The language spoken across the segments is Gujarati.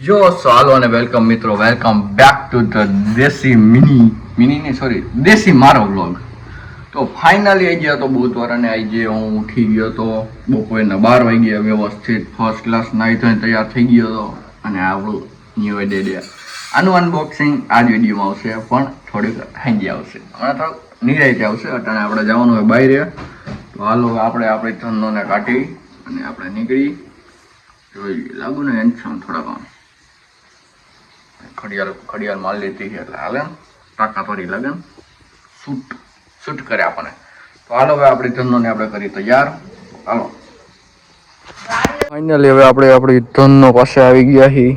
જો સાલો અને વેલકમ મિત્રો. Welcome back to the desi mini mini ને સોરી દેશી મારો વ્લોગ તો ફાઇનલી આવી ગયા તો બુધવાર અને આવી ગયા. હું ઉઠી ગયો તો બપોરના બાર વાગ્યા વ્યવસ્થિત ફર્સ્ટ ક્લાસ નાહી થઈને તૈયાર થઈ ગયો હતો અને આપણું ન્યૂ ડે આનું અનબોક્સિંગ આ વિડીયોમાં આવશે, પણ થોડીક હાંજી આવશે. હમણાં થોડુંક નિરાયતે આવશે. અટાણે આપણે જવાનું હોય બહાર તો હાલો, આપણે આપણી ધંધોને કાઢી અને આપણે નીકળી. જોઈ લઈએ. લાગુ ને એન્શન થોડાક આમ ઘડિયાળ ઘડિયાળ માલ લેતી છે એટલે હાલે ટાંકા તોરી લાગે શૂટ શૂટ કરે આપણને. તો હાલો હવે આપણી ધનોને આપણે કરી તૈયાર. હાલો. ફાઇનલી હવે આપણે આપણી ધનનો પાસે આવી ગયા છીએ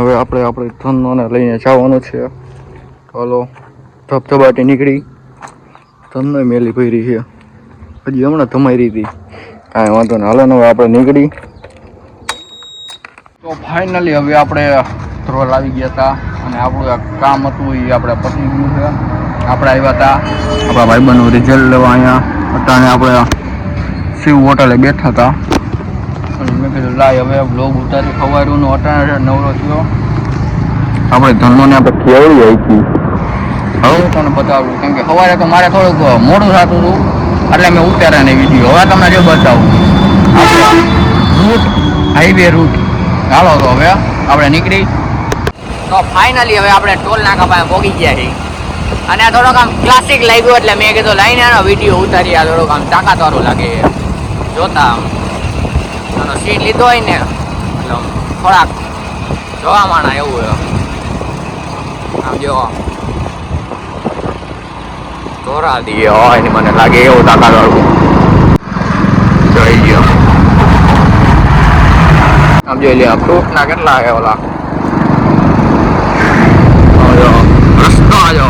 હવે આપણે આપણી ધનોને લઈને જવાનું છે. હાલો, ધબધબાટી નીકળી. ધનનો મેલી ભરી છે. હજી હમણાં ધમાઈ હતી. કાંઈ વાંધો નહીં. હાલો ને હવે આપણે નીકળી. તો ફાઇનલી હવે આપણે ધ્રોલ આવી ગયા હતા અને આપણું કામ હતું એ આપણે પતી ગયું છે. આપણે આવ્યા હતા, આપણા ભાઈબંધનું રિઝલ્ટ લેવા અહીંયા. અટાણે આપણે શિવ હોટલે બેઠા હતા. અને મેં કીધું, લાય, હવે બ્લોગ ઉતારી ખવાયું નું અટાણે નવરો થયો. આપણે ધનોને આપણે કેવડી આવી હવે તમને બતાવું, કેમ કે સવારે તો મારે થોડુંક મોડું થતું હતું, એટલે મેં ઉતાર્યા નહીં વીડિયો હવે તમને જો બતાવું. રૂટ હાઈવે રૂટ ચાલો તો હવે આપણે નીકળી. તો ફાઇનલી હવે આપણે ટોલ નાકા પાસે પહોંચી ગયા છીએ. અને આ થોડોક આમ ક્લાસિક લાગ્યું એટલે મેં કીધું, લાઈને આનો વીડિયો ઉતારી આ થોડોક આમ તાકાતવાળું લાગે. જોતા આનો સીટ લીધો હોય ને, એટલે થોડાક જોવા માણા એવું આમ. જો દોરા દીએ હોય ને મને લાગે એવું તાકાત làm ജോലി അപ്രൂവ് നഗറിലായോ അയ്യോ പ്രശ്നമായോ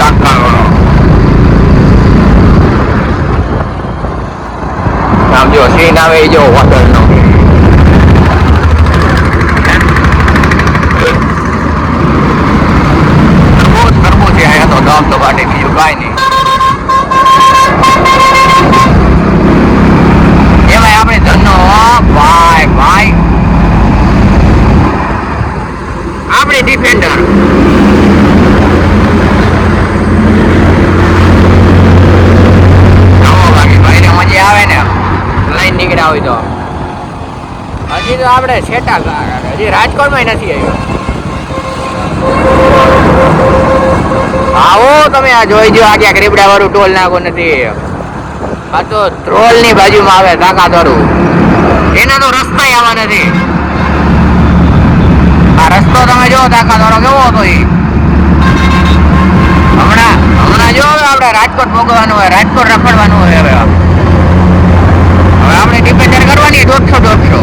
കണ്ടാകണോ làm cho khi nào bây giờ hoạt động તો આપણે છેટા હજી રાજકોટમાં નથી આવ્યો. આવો તમે આ જોઈ જો આ ક્યાંક રીબડા વાળું ટોલ નાખો નથી આ તો ટ્રોલની બાજુમાં આવે તાકાત વાળું એના તો રસ્તા આવા નથી. આ રસ્તો તમે જો તાકાત વાળો કેવો હતો એ હમણાં હમણાં જો હવે આપણે રાજકોટ ભોગવવાનું હોય, રાજકોટ રખડવાનું હોય હવે હવે આપણે ડિપેન્ડર કરવાની દોઢસો દોઢસો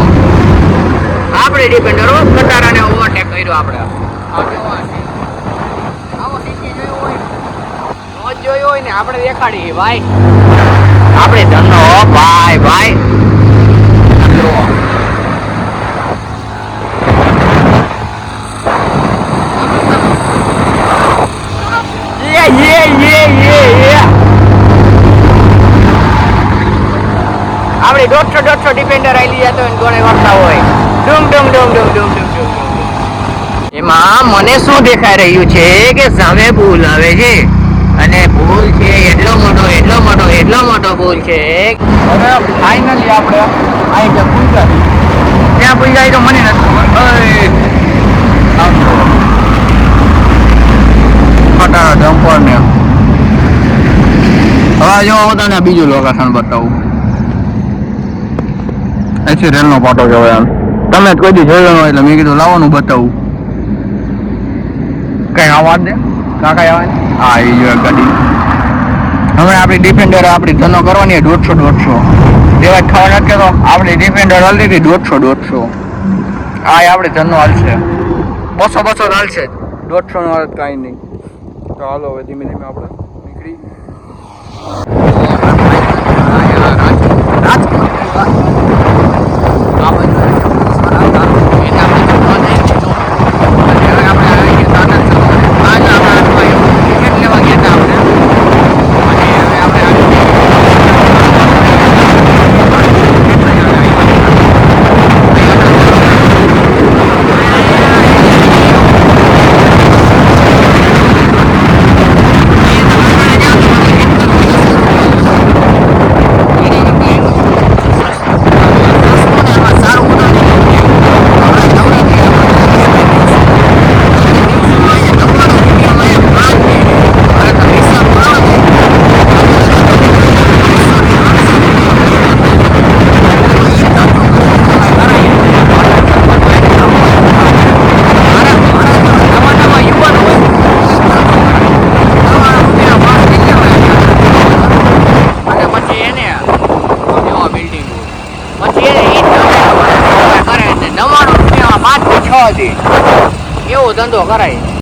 આપણે ડિપેન્ડર હો કટારાને ઓવરટેક કર્યો આપણે. જોયું હોય ને આપણે દેખાડી ભાઈ. આપણે ધંધો ભાઈ ભાઈ. આપણે દોઢસો દોઢસો ડિપેન્ડર આવી લીધા તો ગોળે વાગતા હોય. ડુમ ડુમ ડુમ ડુમ ડુમ. એમાં મને શું દેખાઈ રહ્યું છે કે સામે ભૂલ આવે છે. અને ભૂલ છે એટલો મોટો એટલો મોટો એટલો મોટો ભૂલ છે. હવે ફાઇનલી આપણે ત્યાં પૂજા તો મને નથી હવે જો હું બીજું લોકેશન બતાવું. રેલ રેલનો પાટો કહેવાય તમે જ કોઈ દી જોયો એટલે મેં કીધું લાવવાનું બતાવું. કઈ આવાજ દે કાકા આવે હા એ જો ગાડી. હવે આપણી ડિફેન્ડર આપણી ધનો કરવાની દોઢસો દોઢસો. જેવા ખાવા નથી તો આપણી ડિફેન્ડર હાલતી હતી દોઢસો દોઢસો. આ આપણે ધનો હાલશે બસો બસો હાલશે દોઢસો નો કાંઈ નહીં. તો હાલો હવે ધીમે ધીમે આપણે નીકળી આ બધું એના પછી હવે આપણે આવી ગયા દાદા સરોવરે. આજ આપણા હાથમાં એવું ટિકિટ લેવા ગયા હતા આપણે અને હવે આપણે આવી ગયા. કેટલા જણા આવી ગયા? પછી એને ઈ જ ધંધો કરે છે નવ્વાણું રૂપિયામાં પાંચથી છ દી એવો ધંધો કરાય